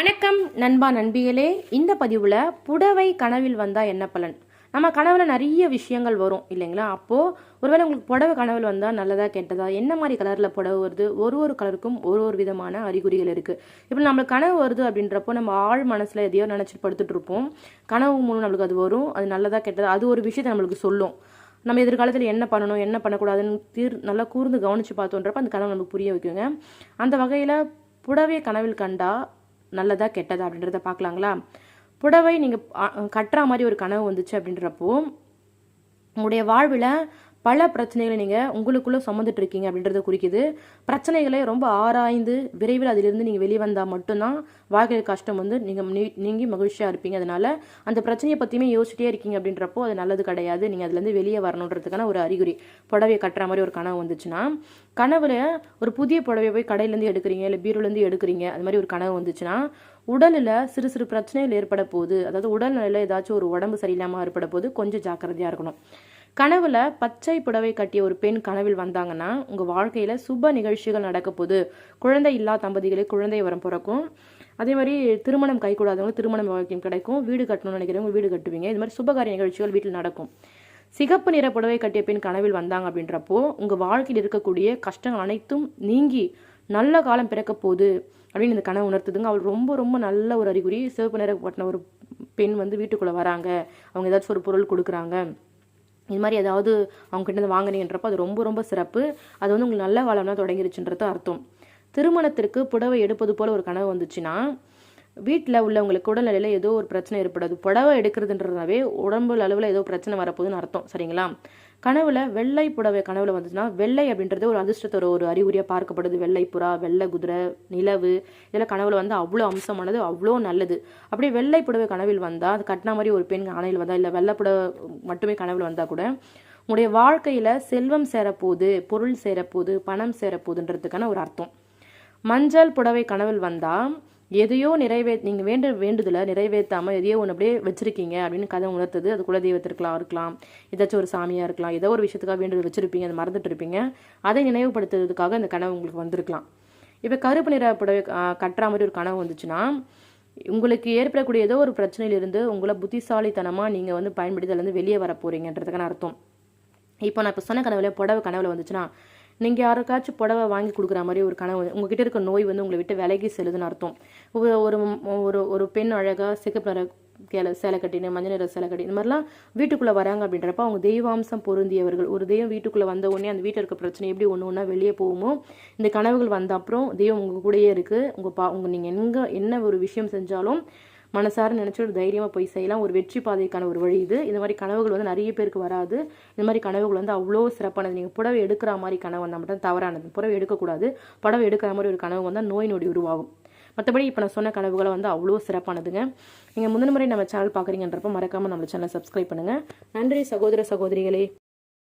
வணக்கம் நண்பா நண்பிகளே. இந்த பதிவில் புடவை கனவில் வந்தால் என்ன பலன்? நம்ம கனவில் நிறைய விஷயங்கள் வரும் இல்லைங்களா? அப்போது ஒருவேளை உங்களுக்கு புடவை கனவில் வந்தால் நல்லதா கெட்டதா என்ன மாதிரி கலரில் புடவை வருது? ஒரு ஒரு கலருக்கும் ஒரு ஒரு விதமான அறிகுறிகள் இருக்குது இப்போ நம்மளுக்கு கனவு வருது அப்படின்றப்போ நம்ம ஆழ் மனசில் எதையோ நினச்சிட்டு படுத்துட்டு இருப்போம். கனவு மூலம் நம்மளுக்கு அது வரும் அது நல்லதாக கெட்டதா அது ஒரு விஷயத்தை நம்மளுக்கு சொல்லும். நம்ம எதிர்காலத்தில் என்ன பண்ணணும் என்ன பண்ணக்கூடாதுன்னு தீர் நல்லா கூர்ந்து கவனித்து பார்த்தோன்றப்ப அந்த கனவு நமக்கு புரிய வைக்குங்க. அந்த வகையில் புடவையை கனவில் கண்டா நல்லதா கெட்டதா அப்படின்றத பார்க்கலாங்களா? புடவை நீங்கள் கட்டுற மாதிரி ஒரு கனவு வந்துச்சு அப்படின்றப்போ உங்களுடைய வாழ்வில் பல பிரச்சனைகளை நீங்கள் உங்களுக்குள்ளே சுமந்துட்டு இருக்கீங்க அப்படின்றத குறிக்குது. பிரச்சனைகளை ரொம்ப ஆராய்ந்து விரைவில் அதிலிருந்து நீங்கள் வெளிவந்தால் மட்டும்தான் வாழ்க்கையில் கஷ்டம் வந்து நீங்கள் நீங்கி மகிழ்ச்சியாக இருப்பீங்க. அதனால் அந்த பிரச்சனையை பற்றியுமே யோசிச்சிட்டே இருக்கீங்க அப்படின்றப்போ அது நல்லது கிடையாது. நீங்கள் அதுலேருந்து வெளியே வரணுன்றதுக்கான ஒரு அறிகுறி. புடவையை கட்டுற மாதிரி ஒரு கனவு வந்துச்சுன்னா கனவுல ஒரு புதிய புடவையை போய் கடையிலேருந்து எடுக்கிறீங்க இல்லை பீரோலேருந்து எடுக்கிறீங்க அது மாதிரி ஒரு கனவு வந்துச்சுன்னா உடலில் சிறு சிறு பிரச்சனைகள் ஏற்பட போகுது. அதாவது உடல்நிலையில் ஏதாச்சும் ஒரு உடம்பு சரியில்லாமல் ஏற்பட போது கொஞ்சம் ஜாக்கிரதையாக இருக்கணும். கனவுல பச்சை புடவை கட்டிய ஒரு பெண் கனவில் வந்தாங்கன்னா உங்கள் வாழ்க்கையில் சுப நிகழ்ச்சிகள் நடக்க போகுது. குழந்தை இல்லா தம்பதிகளுக்கு குழந்தை வரம் பிறக்கும். அதே மாதிரி திருமணம் கைகூடாதவங்க திருமணம் வாழ்க்கையும் கிடைக்கும். வீடு கட்டணும்னு நினைக்கிறவங்க வீடு கட்டுவீங்க. இது மாதிரி சுபகாரிய நிகழ்ச்சிகள் வீட்டில் நடக்கும். சிகப்பு நிற புடவை கட்டிய பெண் கனவில் வந்தாங்க அப்படின்றப்போ உங்கள் வாழ்க்கையில் இருக்கக்கூடிய கஷ்டங்கள் அனைத்தும் நீங்கி நல்ல காலம் பிறக்க போகுது அப்படின்னு இந்த கனவு உணர்த்துதுங்க. அவள் ரொம்ப ரொம்ப நல்ல ஒரு அறிகுறி. சிவப்பு நிற பட்டின ஒரு பெண் வந்து வீட்டுக்குள்ளே வராங்க. அவங்க ஏதாச்சும் ஒரு பொருள் கொடுக்குறாங்க. இது மாதிரி ஏதாவது அவங்ககிட்ட வாங்குறீங்கன்றப்போ அது ரொம்ப ரொம்ப சிறப்பு. அது வந்து உங்களுக்கு நல்ல வளம்னா தான் தொடங்கிருச்சுன்றது அர்த்தம். திருமணத்திற்கு புடவை எடுப்பது போல ஒரு கனவு வந்துச்சுன்னா வீட்டில் உள்ளவங்களுக்கு உடல்நிலையில் ஏதோ ஒரு பிரச்சனை ஏற்படாது. புடவை எடுக்கிறதுன்றதாவே உடம்பு அளவில் ஏதோ பிரச்சனை வரப்போகுதுன்னு அர்த்தம். சரிங்களா? கனவுல வெள்ளை புடவை கனவுல வந்துச்சுன்னா வெள்ளை அப்படின்றது ஒரு அதிர்ஷ்டத்தோட ஒரு அறிகுறியாக பார்க்கப்படுது. வெள்ளை புறா வெள்ளை குதிரை நிலவு இதெல்லாம் கனவுல வந்து அவ்வளோ அம்சமானது அவ்வளோ நல்லது. அப்படியே வெள்ளை புடவை கனவில் வந்தால் அது கட்டின மாதிரி ஒரு பெண் ஆணையில் வந்தால் இல்லை வெள்ளை புடவை மட்டுமே கனவில் வந்தால் கூட உங்களுடைய வாழ்க்கையில் செல்வம் சேரப்போகுது பொருள் சேரப்போகுது பணம் சேரப்போகுதுன்றதுக்கான ஒரு அர்த்தம். மஞ்சள் புடவை கனவில் வந்தால் எதையோ நிறைவே நீங்கள் வேண்டு வேண்டுதலை நிறைவேற்றாமல் எதையோ ஒன்று அப்படியே வச்சுருக்கீங்க அப்படின்னு கதை உணர்த்தது. அது குலதெய்வத்திற்கலாம் இருக்கலாம் ஏதாச்சும் ஒரு சாமியாக இருக்கலாம் ஏதோ ஒரு விஷயத்துக்காக வேண்டுதல் வச்சுருப்பீங்க அதை மறந்துட்டு இருப்பீங்க. அதை நினைவுபடுத்துறதுக்காக அந்த கனவு உங்களுக்கு வந்திருக்கலாம். இப்போ கருப்பு நிற புடவை கட்டுற மாதிரி ஒரு கனவு வந்துச்சுன்னா உங்களுக்கு ஏற்படக்கூடிய ஏதோ ஒரு பிரச்சனையிலிருந்து உங்களை புத்திசாலித்தனமாக நீங்கள் வந்து பயன்படுத்தி அதுலேருந்து வெளியே வர போகிறீங்கன்றதுக்கான அர்த்தம். இப்போ நான் இப்போ சொன்ன கனவுல புடவை கனவுல வந்துச்சுன்னா நீங்கள் யாருக்காச்சும் புடவை வாங்கி கொடுக்குற மாதிரி ஒரு கனவு உங்ககிட்ட இருக்க நோய் வந்து உங்களை விட்டு விலகி செல்லுதுன்னு அர்த்தம். ஒரு ஒரு ஒரு பெண் அழகாக சிகப்பு நிற கேல சேலை கட்டினு மஞ்சள் நிற சேலை கட்டி இந்த மாதிரிலாம் வீட்டுக்குள்ளே வராங்க அப்படின்றப்ப அவங்க தெய்வாம்சம் பொருந்தியவர்கள். ஒரு தெய்வம் வீட்டுக்குள்ளே வந்த உடனே அந்த வீட்டில் இருக்க பிரச்சனை எப்படி ஒன்று ஒன்றா வெளியே போகுமோ இந்த கனவுகள் வந்த அப்புறம் தெய்வம் உங்கள் கூடயே இருக்குது உங்கள் பா உங்கள் நீங்கள் எங்கே என்ன ஒரு விஷயம் செஞ்சாலும் மனசார நினச்சி ஒரு தைரியமாக போய் செய்யலாம். ஒரு வெற்றி பாதைக்கான ஒரு வழி இது. இந்த மாதிரி கனவுகள் வந்து நிறைய பேருக்கு வராது. இந்த மாதிரி கனவுகள் வந்து அவ்வளோ சிறப்பானது. நீங்கள் புடவை எடுக்கிற மாதிரி கனவு வந்தால் மட்டும் தவறானது. புடவை எடுக்கக்கூடாது. புடவை எடுக்கிற மாதிரி ஒரு கனவு வந்தால் நோய் நொடி உருவாகும். மற்றபடி இப்போ நான் சொன்ன கனவுகளை வந்து அவ்வளோ சிறப்பானதுங்க. நீங்கள் முந்தின முறை நம்ம சேனல் பார்க்குறீங்கன்றப்ப மறக்காமல் நம்ம சேனலை சப்ஸ்கிரைப் பண்ணுங்கள் நன்றி சகோதர சகோதரிகளே.